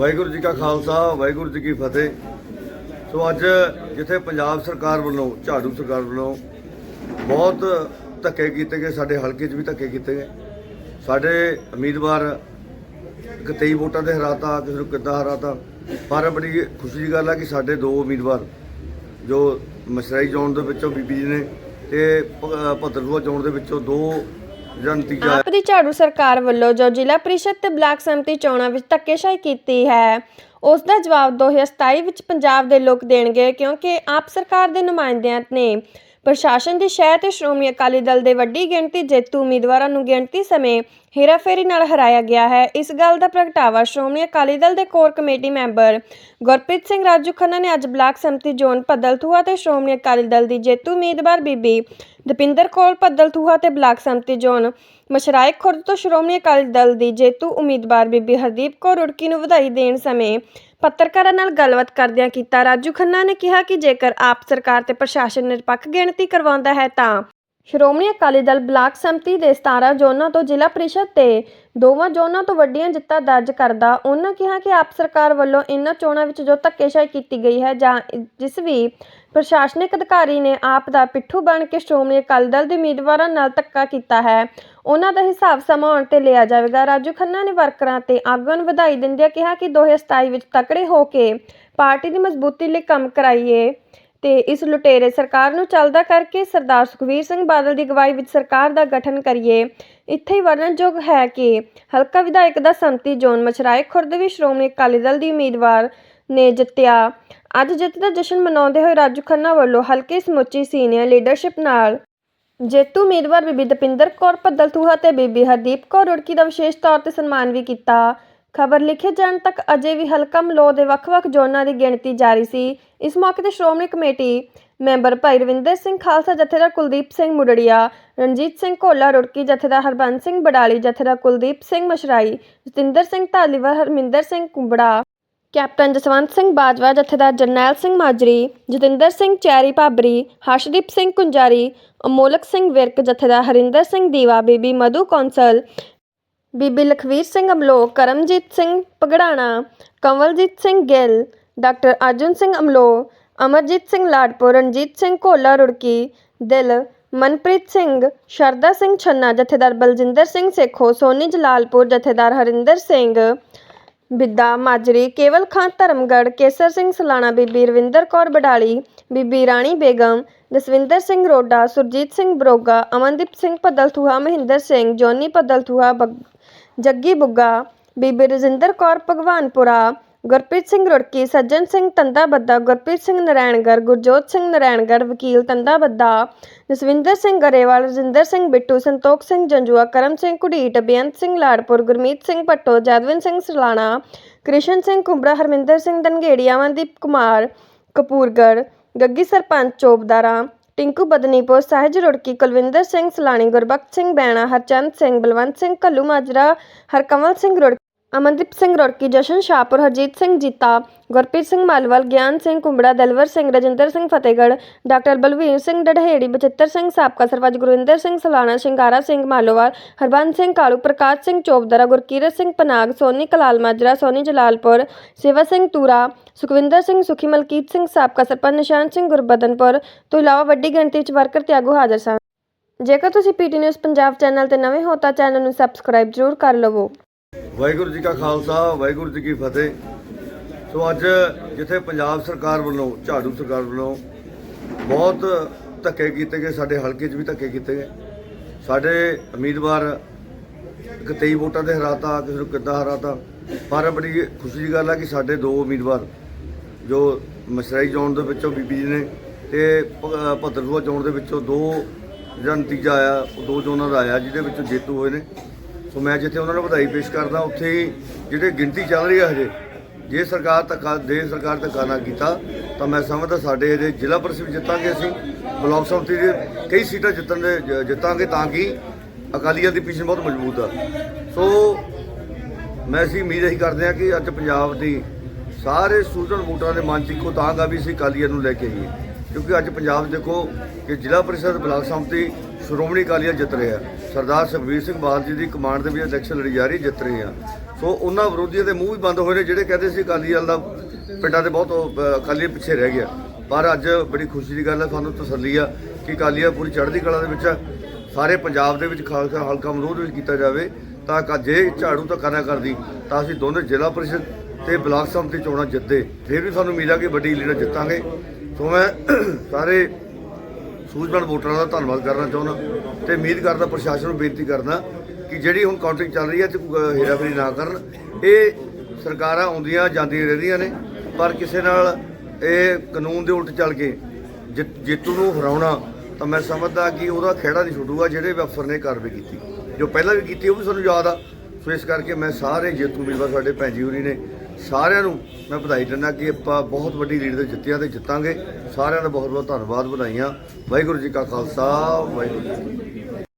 ਵਾਹਿਗੁਰੂ ਜੀ ਕਾ ਖਾਲਸਾ, ਵਾਹਿਗੁਰੂ ਜੀ ਕੀ ਫਤਿਹ। ਸੋ ਅੱਜ ਜਿੱਥੇ ਪੰਜਾਬ ਸਰਕਾਰ ਵੱਲੋਂ, ਝਾੜੂ ਸਰਕਾਰ ਵੱਲੋਂ ਬਹੁਤ ਧੱਕੇ ਕੀਤੇ ਗਏ, ਸਾਡੇ ਹਲਕੇ 'ਚ ਵੀ ਧੱਕੇ ਕੀਤੇ ਗਏ। ਸਾਡੇ ਉਮੀਦਵਾਰ ਇੱਕ 23 ਵੋਟਾਂ ਦੇ ਹਰਾਤਾ, ਕਿਸੇ ਨੂੰ ਕਿੱਦਾਂ ਹਰਾਤਾ? ਪਰ ਬੜੀ ਖੁਸ਼ੀ ਦੀ ਗੱਲ ਆ ਕਿ ਸਾਡੇ ਦੋ ਉਮੀਦਵਾਰ, ਜੋ ਮਸਰਾਈ ਜ਼ੋਨ ਦੇ ਵਿੱਚੋਂ ਬੀਬੀ ਜੀ ਨੇ ਤੇ ਭ- ਭੱਦਰਪੁਰ ਜ਼ੋਨ ਦੇ ਵਿੱਚੋਂ ਦੋ ਜਿਹੜਾ ਨਤੀਜਾ ਆਪ ਦੀ ਝਾੜੂ ਸਰਕਾਰ ਵੱਲੋਂ ਜੋ ਜ਼ਿਲ੍ਹਾ ਪ੍ਰੀਸ਼ਦ ਤੇ ਬਲਾਕ ਸੰਮਤੀ ਚੋਣਾਂ ਵਿੱਚ ਧੱਕੇਸ਼ਾਹੀ ਕੀਤੀ ਹੈ, ਉਸ ਦਾ ਜਵਾਬ 2027 ਵਿੱਚ ਪੰਜਾਬ ਦੇ ਲੋਕ ਦੇਣਗੇ ਕਿਉਂਕਿ ਆਪ ਸਰਕਾਰ ਦੇ ਨੁਮਾਇੰਦਿਆਂ ਨੇ ਪ੍ਰਸ਼ਾਸਨ ਦੀ ਸ਼ਹਿ ਤੇ ਸ਼੍ਰੋਮਣੀ ਅਕਾਲੀ ਦਲ ਦੇ ਵੱਡੀ ਗਿਣਤੀ ਜੇਤੂ ਉਮੀਦਵਾਰਾਂ ਨੂੰ ਗਿਣਤੀ ਸਮੇਂ ਹੇਰਾਫੇਰੀ ਨਾਲ ਹਰਾਇਆ ਗਿਆ ਹੈ। ਇਸ ਗੱਲ ਦਾ ਪ੍ਰਗਟਾਵਾ ਸ਼੍ਰੋਮਣੀ ਅਕਾਲੀ ਦਲ ਦੇ core committee member Gurpreet Singh Raju Khanna ਨੇ ਅੱਜ ਬਲਾਕ ਸੰਮਤੀ ਜ਼ੋਨ ਪੱਦਲਥੂਆ ਤੇ ਸ਼੍ਰੋਮਣੀ ਅਕਾਲੀ ਦਲ ਦੀ ਜੇਤੂ ਉਮੀਦਵਾਰ ਬੀਬੀ ਦਪਿੰਦਰ ਕੌਰ ਭੱਦਲਥੂਹਾ ਤੇ ਬਲਾਕ ਸੰਮਤੀ ਜ਼ੋਨ ਮਸ਼ਰਾਇਕ ਖੁਰਦ ਤੋਂ ਸ਼੍ਰੋਮਣੀ ਅਕਾਲੀ ਦਲ ਦੀ ਜੇਤੂ ਉਮੀਦਵਾਰ ਬੀਬੀ ਹਰਦੀਪ ਕੌਰ ਰੁੜਕੀ ਨੂੰ ਵਧਾਈ ਦੇਣ ਸਮੇਂ ਪੱਤਰਕਾਰਾਂ ਨਾਲ ਗੱਲਬਾਤ ਕਰਦਿਆਂ ਕੀਤਾ ਰਾਜੂ ਖੰਨਾ ਨੇ ਕਿਹਾ ਕਿ ਜੇਕਰ ਆਪ ਸਰਕਾਰ ਤੇ ਪ੍ਰਸ਼ਾਸਨ ਨਿਰਪੱਖ ਗਿਣਤੀ ਕਰਵਾਉਂਦਾ ਹੈ ਤਾਂ ਸ਼੍ਰੋਮਣੀ ਅਕਾਲੀ ਦਲ ਬਲਾਕ ਸੰਮਤੀ ਦੇ 17 ਜ਼ੋਨਾਂ ਤੋਂ ਜ਼ਿਲ੍ਹਾ ਪ੍ਰੀਸ਼ਦ ਤੇ ਦੋਵਾਂ ਜ਼ੋਨਾਂ ਤੋਂ ਵੱਡੀਆਂ ਜਿੱਤਾਂ ਦਰਜ ਕਰਦਾ, ਉਹਨਾਂ ਕਿਹਾ ਕਿ ਆਪ ਸਰਕਾਰ ਵੱਲੋਂ ਇਨ੍ਹਾਂ ਚੋਣਾਂ ਵਿੱਚ ਜੋ ਧੱਕੇਸ਼ਾਹੀ ਕੀਤੀ ਗਈ ਹੈ ਜਾਂ ਜਿਸ ਵੀ ਪ੍ਰਸ਼ਾਸਨਿਕ ਅਧਿਕਾਰੀ ਨੇ ਆਪ ਦਾ ਪਿੱਠੂ ਬਣ ਕੇ ਸ਼੍ਰੋਮਣੀ ਅਕਾਲੀ ਦਲ ਦੇ ਉਮੀਦਵਾਰਾਂ ਨਾਲ ਧੱਕਾ ਕੀਤਾ ਹੈ, ਉਹਨਾਂ ਦਾ ਹਿਸਾਬ ਸਮਾਂ ਆਉਣ ਤੇ ਲਿਆ ਜਾਵੇਗਾ। ਰਾਜੂ ਖੰਨਾ ਨੇ ਵਰਕਰਾਂ ਤੇ ਆਗੂਆਂ ਨੂੰ ਵਧਾਈ ਦਿੰਦਿਆਂ ਕਿਹਾ ਕਿ 2027 ਵਿੱਚ ਤਕੜੇ ਹੋ ਕੇ ਪਾਰਟੀ ਦੀ ਮਜ਼ਬੂਤੀ ਲਈ ਕੰਮ ਕਰਾਈਏ। ਤੇ ਇਸ ਲੁਟੇਰੇ ਸਰਕਾਰ ਨੂੰ ਚੱਲਦਾ ਕਰਕੇ ਸਰਦਾਰ ਸੁਖਵੀਰ ਸਿੰਘ ਬਾਦਲ ਦੀ ਅਗਵਾਈ ਵਿੱਚ ਸਰਕਾਰ ਦਾ ਗਠਨ ਕਰੀਏ। ਇੱਥੇ ਹੀ ਵਰਣਨਯੋਗ ਹੈ ਕਿ ਹਲਕਾ ਵਿਧਾਇਕ ਦਾ ਸੰਮਤੀ ਜ਼ੋਨ ਮਛਰਾਏ ਖੁਰਦ ਵੀ ਸ਼੍ਰੋਮਣੀ ਅਕਾਲੀ ਦਲ ਦੀ ਉਮੀਦਵਾਰ ਨੇ ਜਿੱਤਿਆ। ਅੱਜ ਜਿੱਤ ਦਾ ਜਸ਼ਨ ਮਨਾਉਂਦੇ ਹੋਏ ਰਾਜੂ ਖੰਨਾ ਵੱਲੋਂ ਹਲਕੇ ਸਮੁੱਚੀ ਸੀਨੀਅਰ ਲੀਡਰਸ਼ਿਪ ਨਾਲ ਜੇਤੂ ਉਮੀਦਵਾਰ ਬੀਬੀ ਦਪਿੰਦਰ ਕੌਰ ਪੱਦਲਥੂਹਾ ਤੇ ਬੀਬੀ ਹਰਦੀਪ ਕੌਰ ਰੁੜਕੀ ਦਾ ਵਿਸ਼ੇਸ਼ ਤੌਰ ਤੇ ਸਨਮਾਨ ਵੀ ਕੀਤਾ। ਖਬਰ ਲਿਖੇ ਜਾਣ ਤੱਕ ਅਜੇ ਵੀ ਹਲਕਾ ਮਲੋ ਦੇ ਵੱਖ-ਵੱਖ ਜ਼ੋਨਾਂ ਦੀ ਗਿਣਤੀ ਜਾਰੀ ਸੀ। ਇਸ ਮੌਕੇ ਤੇ ਸ਼੍ਰੋਮਣੀ ਕਮੇਟੀ ਮੈਂਬਰ ਭਾਈ ਰਵਿੰਦਰ ਸਿੰਘ ਖਾਲਸਾ, ਜਥੇਦਾਰ ਕੁਲਦੀਪ ਸਿੰਘ ਮੁਡੜੀਆ ਰਣਜੀਤ ਸਿੰਘ ਕੋਲਾ ਰੁੜਕੀ, ਜਥੇਦਾਰ Harbans Singh Badali, Jathedar Kuldeep Singh Mashrai, Jatinder Singh Dhaliwal, Harminder Singh Kumbra, captain Jaswant Singh Bajwa, Jathedar Jarnail Singh Majri, Jatinder Singh cherry Bhabri, Harshdeep Singh Kunjari, Amolak Singh Virk, Jathedar Harinder Singh Diwa, Bibi Madhu council, Bibi Lakhvir Singh Amlok Karamjit Singh Pagrana Kanwaljit Singh Gill doctor Arjun Singh Amloh, Amarjit Singh Ladpur, Ranjit Singh Ghola Rurki, ਦਿਲ, ਮਨਪ੍ਰੀਤ ਸਿੰਘ, ਸ਼ਰਦਾ ਸਿੰਘ ਛੰਨਾ, ਜਥੇਦਾਰ ਬਲਜਿੰਦਰ ਸਿੰਘ ਸੇਖੋ, ਸੋਨੀ ਜਲਾਲਪੁਰ, ਜਥੇਦਾਰ ਹਰਿੰਦਰ ਸਿੰਘ, ਬਿੱਦਾ ਮਾਜਰੀ, ਕੇਵਲ ਖਾਂ ਧਰਮਗੜ੍ਹ, ਕੇਸਰ ਸਿੰਘ ਸਲਾਣਾ, ਬੀਬੀ ਰਵਿੰਦਰ ਕੌਰ ਬਡਾਲੀ, ਬੀਬੀ ਰਾਣੀ ਬੇਗਮ, ਜਸਵਿੰਦਰ ਸਿੰਘ ਰੋਡਾ, ਸੁਰਜੀਤ ਸਿੰਘ ਬਰੋਗਾ, ਅਮਨਦੀਪ ਸਿੰਘ ਭੱਦਲਥੂਹਾ, ਮਹਿੰਦਰ ਸਿੰਘ, ਜੋਨੀ ਭੱਦਲਥੂਹਾ, ਬਗ- ਜੱਗੀ ਬੁੱਗਾ, ਬੀਬੀ ਰਜਿੰਦਰ ਕੌਰ ਭਗਵਾਨਪੁਰਾ ਗੁਰਪ੍ਰੀਤ ਸਿੰਘ ਰੁੜਕੀ, ਸੱਜਣ ਸਿੰਘ ਤੰਦਾ ਬੱਦਾ, ਗੁਰਪ੍ਰੀਤ ਸਿੰਘ ਨਰੈਣਗੜ੍ਹ, ਗੁਰਜੋਤ ਸਿੰਘ ਨਰੈਣਗੜ੍ਹ, ਵਕੀਲ ਤੰਦਾ ਬੱਦਾ, ਜਸਵਿੰਦਰ ਸਿੰਘ ਗਰੇਵਾਲ, ਰਜਿੰਦਰ ਸਿੰਘ ਬਿੱਟੂ, ਸੰਤੋਖ ਸਿੰਘ ਜੰਜੂਆ, ਕਰਮ ਸਿੰਘ ਕੁੜੀਟ ਬੇਅੰਤ ਸਿੰਘ ਲਾੜਪੁਰ, ਗੁਰਮੀਤ ਸਿੰਘ ਭੱਟੋ ਜੈਦਵਿਨ ਸਿੰਘ ਸਲਾਣਾ, ਕ੍ਰਿਸ਼ਨ ਸਿੰਘ ਕੁੰਬਰਾ ਹਰਮਿੰਦਰ ਸਿੰਘ ਦਨਗੇੜੀ ਅਮਨਦੀਪ ਕੁਮਾਰ ਕਪੂਰਗੜ੍ਹ, ਗੱਗੀ ਸਰਪੰਚ ਚੋਬਦਾਰਾ, ਟਿੰਕੂ ਬਦਨੀਪੁਰ, ਸਹਿਜ ਰੁੜਕੀ, ਕੁਲਵਿੰਦਰ ਸਿੰਘ ਸਲਾਣੀ, ਗੁਰਬਖਸ਼ ਸਿੰਘ ਬੈਣਾ, ਹਰਚੰਦ ਸਿੰਘ, ਬਲਵੰਤ ਸਿੰਘ ਕੱਲੂ ਮਾਜਰਾ, ਹਰਕਮਲ ਸਿੰਘ ਰੁੜਕੀ ਅਮਨਦੀਪ ਸਿੰਘ ਰੁੜਕੀ, ਜਸ਼ਨ ਸ਼ਾਹਪੁਰ, ਹਰਜੀਤ ਸਿੰਘ ਜੀਤਾ, ਗੁਰਪ੍ਰੀਤ ਸਿੰਘ ਮਾਲਵਲ, ਗਿਆਨ ਸਿੰਘ ਕੁੰਬੜਾ, ਦਲਵਰ ਸਿੰਘ, ਰਜਿੰਦਰ ਸਿੰਘ ਫਤਿਹਗੜ੍ਹ, ਡਾਕਟਰ ਬਲਵੀਰ ਸਿੰਘ ਡੜਹੇੜੀ ਬਚਿੱਤਰ ਸਿੰਘ ਸਾਬਕਾ ਸਰਪੰਚ ਗੁਰਵਿੰਦਰ ਸਿੰਘ ਸਲਾਣਾ, ਸ਼ਿੰਗਾਰਾ ਸਿੰਘ ਮਾਲੋਵਾਲ, ਹਰਬੰਸ ਸਿੰਘ ਕਾਲੂ, ਪ੍ਰਕਾਸ਼ ਸਿੰਘ ਚੋਬਦਰਾ ਗੁਰਕੀਰਤ ਸਿੰਘ ਪਨਾਗ, ਸੋਨੀ ਕਲਾਲ ਮਾਜਰਾ, ਸੋਨੀ ਜਲਾਲਪੁਰ, ਸੇਵਾ ਸਿੰਘ ਤੂਰਾ, ਸੁਖਵਿੰਦਰ ਸਿੰਘ ਸੁਖੀ, ਮਲਕੀਤ ਸਿੰਘ ਸਾਬਕਾ ਸਰਪੰਚ, ਨਿਸ਼ਾਨ ਸਿੰਘ ਗੁਰਬਦਨਪੁਰ, ਤੋਂ ਇਲਾਵਾ ਵੱਡੀ ਗਿਣਤੀ ਵਿੱਚ ਵਰਕਰ ਤੇ ਆਗੂ ਹਾਜ਼ਰ ਸਨ। ਜੇਕਰ ਤੁਸੀਂ ਪੀਟੀ ਨਿਊਜ਼ ਪੰਜਾਬ ਚੈਨਲ ਤੇ ਨਵੇਂ ਹੋ ਤਾਂ ਚੈਨਲ ਨੂੰ ਸਬਸਕ੍ਰਾਈਬ ਜ਼ਰੂਰ ਕਰ ਲਵੋ। ਵਾਹਿਗੁਰੂ ਜੀ ਕਾ ਖਾਲਸਾ, ਵਾਹਿਗੁਰੂ ਜੀ ਕੀ ਫਤਿਹ। ਸੋ ਅੱਜ ਜਿੱਥੇ ਪੰਜਾਬ ਸਰਕਾਰ ਵੱਲੋਂ, ਝਾੜੂ ਸਰਕਾਰ ਵੱਲੋਂ ਬਹੁਤ ਧੱਕੇ ਕੀਤੇ ਗਏ, ਸਾਡੇ ਹਲਕੇ 'ਚ ਵੀ ਧੱਕੇ ਕੀਤੇ ਗਏ। ਸਾਡੇ ਉਮੀਦਵਾਰ ਇੱਕ 23 ਵੋਟਾਂ ਦੇ ਹਰਾਤਾ, ਕਿਸੇ ਨੂੰ ਕਿੱਦਾਂ ਹਰਾਤਾ? ਪਰ ਬੜੀ ਖੁਸ਼ੀ ਦੀ ਗੱਲ ਆ ਕਿ ਸਾਡੇ ਦੋ ਉਮੀਦਵਾਰ, ਜੋ ਮਸਰਾਈ ਜ਼ੋਨ ਦੇ ਵਿੱਚੋਂ ਬੀਬੀ ਜੀ ਨੇ ਤੇ ਭ- ਭੱਦਰਪੁਰ ਜ਼ੋਨ ਦੇ ਵਿੱਚੋਂ ਦੋ ਜਿਹੜਾ ਨਤੀਜਾ ਆਇਆ, ਉਹ ਦੋ ਜ਼ੋਨਾਂ ਦਾ ਆਇਆ, ਜਿਹਦੇ ਵਿੱਚੋਂ ਜੇਤੂ ਹੋਏ ਨੇ। ਸੋ ਮੈਂ ਜਿੱਥੇ ਉਹਨਾਂ ਨੂੰ ਵਧਾਈ ਪੇਸ਼ ਕਰਦਾ, ਉੱਥੇ ਹੀ ਜਿਹੜੇ ਗਿਣਤੀ ਚੱਲ ਰਹੀ ਹੈ ਹਜੇ, ਜੇ ਸਰਕਾਰ ਧੱਕਾ, ਦੇ ਸਰਕਾਰ ਧੱਕਾ ਨਾ ਕੀਤਾ, ਤਾਂ ਮੈਂ ਸਮਝਦਾ ਸਾਡੇ ਇਹਦੇ ਜ਼ਿਲ੍ਹਾ ਪਰਿਸ਼ਦ ਜਿੱਤਾਂਗੇ ਅਸੀਂ, ਬਲਾਕ ਸੰਮਤੀ ਦੇ ਕਈ ਸੀਟਾਂ ਜਿੱਤਣ ਦੇ ਜਿੱਤਾਂਗੇ ਤਾਂ ਕਿ ਅਕਾਲੀਆਂ ਦੀ ਪੀਛੇ ਬਹੁਤ ਮਜ਼ਬੂਤ ਆ। ਸੋ ਮੈਂ ਅਸੀਂ ਉਮੀਦ ਇਹੀ ਕਰਦੇ ਹਾਂ ਕਿ ਅੱਜ ਪੰਜਾਬ ਦੀ ਸਾਰੇ ਸੂਝਣ ਵੋਟਰਾਂ ਦੇ ਮਨ 'ਚ ਇੱਕੋ ਤਾਂਗ ਆ ਵੀ ਅਸੀਂ ਅਕਾਲੀਆਂ ਨੂੰ ਲੈ ਕੇ ਆਈਏ। ਕਿਉਂਕਿ ਅੱਜ ਪੰਜਾਬ 'ਚ ਦੇਖੋ ਕਿ ਜ਼ਿਲ੍ਹਾ ਪਰਿਸ਼ਦ ਬਲਾਕ ਸੰਮਤੀ ਸ਼੍ਰੋਮਣੀ ਅਕਾਲੀਆਂ ਜਿੱਤ ਰਿਹਾ ਸਰਦਾਰ ਸੁਖਬੀਰ ਸਿੰਘ ਬਾਦਲ ਜੀ ਦੀ ਕਮਾਂਡ ਦੇ ਵੀ ਇਲੈਕਸ਼ਨ ਲੜੀ ਜਾ ਰਹੀ, ਜਿੱਤ ਰਹੇ ਆ ਸੋ ਉਹਨਾਂ ਵਿਰੋਧੀਆਂ ਦੇ ਮੂੰਹ ਵੀ ਬੰਦ ਹੋਏ ਨੇ, ਜਿਹੜੇ ਕਹਿੰਦੇ ਸੀ ਅਕਾਲੀ ਦਲ ਦਾ ਪਿੰਡਾਂ ਦੇ ਬਹੁਤ ਅਕਾਲੀ ਪਿੱਛੇ ਰਹਿ ਗਿਆ। ਪਰ ਅੱਜ ਬੜੀ ਖੁਸ਼ੀ ਦੀ ਗੱਲ ਹੈ ਸਾਨੂੰ ਤਸੱਲੀ ਆ ਕਿ ਅਕਾਲੀ ਦਲ ਪੂਰੀ ਚੜ੍ਹਦੀ ਕਲਾ ਦੇ ਵਿੱਚ ਆ। ਸਾਰੇ ਪੰਜਾਬ ਦੇ ਵਿੱਚ ਖਾਲਸਾ, ਹਲਕਾ ਅਮਰੂਦ ਵਿੱਚ ਕੀਤਾ ਜਾਵੇ, ਤਾਂ ਕਿ ਜੇ ਝਾੜੂ ਤਾਂ ਕਰਨਾ ਕਰਦੀ, ਤਾਂ ਅਸੀਂ ਦੋਨੇ ਜ਼ਿਲ੍ਹਾ ਪਰਿਸ਼ਦ ਤੇ ਬਲਾਕ ਸੰਮਤੀ ਚੋਣਾਂ ਜਿੱਤੇ। ਫਿਰ ਵੀ ਸਾਨੂੰ ਉਮੀਦ ਆ ਕਿ ਵੱਡੀ ਲੀਡਰ ਜਿੱਤਾਂਗੇ। ਸੋ ਮੈਂ ਸਾਰੇ ਸੂਝਵਾਨ ਵੋਟਰਾਂ ਦਾ ਧੰਨਵਾਦ ਕਰਨਾ ਚਾਹੁੰਦਾ ਤੇ ਉਮੀਦ ਕਰਦਾ ਪ੍ਰਸ਼ਾਸਨ ਨੂੰ ਬੇਨਤੀ ਕਰਦਾ ਕਿ ਜਿਹੜੀ ਹੁਣ ਕਾਊਂਟਿੰਗ ਚੱਲ ਰਹੀ ਹੈ ਤੇ ਹੇਰਾਫੇਰੀ ਨਾ ਕਰਨ। ਇਹ ਸਰਕਾਰਾਂ ਆਉਂਦੀਆਂ, ਜਾਂਦੀਆਂ ਰਹਿੰਦੀਆਂ ਨੇ, ਪਰ ਕਿਸੇ ਨਾਲ ਇਹ ਕਾਨੂੰਨ ਦੇ ਉਲਟ ਚੱਲ ਕੇ ਜਿ- ਜੇਤੂ ਨੂੰ ਹਰਾਉਣਾ ਤਾਂ ਮੈਂ ਸਮਝਦਾ ਕਿ ਉਹਦਾ ਖੇੜਾ ਨਹੀਂ ਛੁੱਟੂਗਾ ਜਿਹੜੇ ਵੀ ਅਫਸਰ ਨੇ ਕਾਰਵਾਈ ਕੀਤੀ। ਜੋ ਪਹਿਲਾਂ ਵੀ ਕੀਤੀ ਉਹ ਵੀ ਸਾਨੂੰ ਯਾਦ ਆ। ਸੋ ਇਸ ਕਰਕੇ ਮੈਂ ਸਾਰੇ ਜੇਤੂ ਉਮੀਦਵਾਰ ਸਾਡੇ ਭੈਣ ਜੀ ਹੋਰੀ ਨੇ ਸਾਰਿਆਂ ਨੂੰ ਮੈਂ ਵਧਾਈ ਦਿੰਦਾ ਕਿ ਆਪਾਂ ਬਹੁਤ ਵੱਡੀ ਲੀਡ ਤੇ ਜਿੱਤਿਆ ਤੇ ਜਿੱਤਾਂਗੇ। ਸਾਰਿਆਂ ਦਾ ਬਹੁਤ ਬਹੁਤ ਧੰਨਵਾਦ ਵਧਾਈਆਂ। ਵਾਹਿਗੁਰੂ ਜੀ ਕਾ ਖਾਲਸਾ, ਵਾਹਿਗੁਰੂ ਜੀ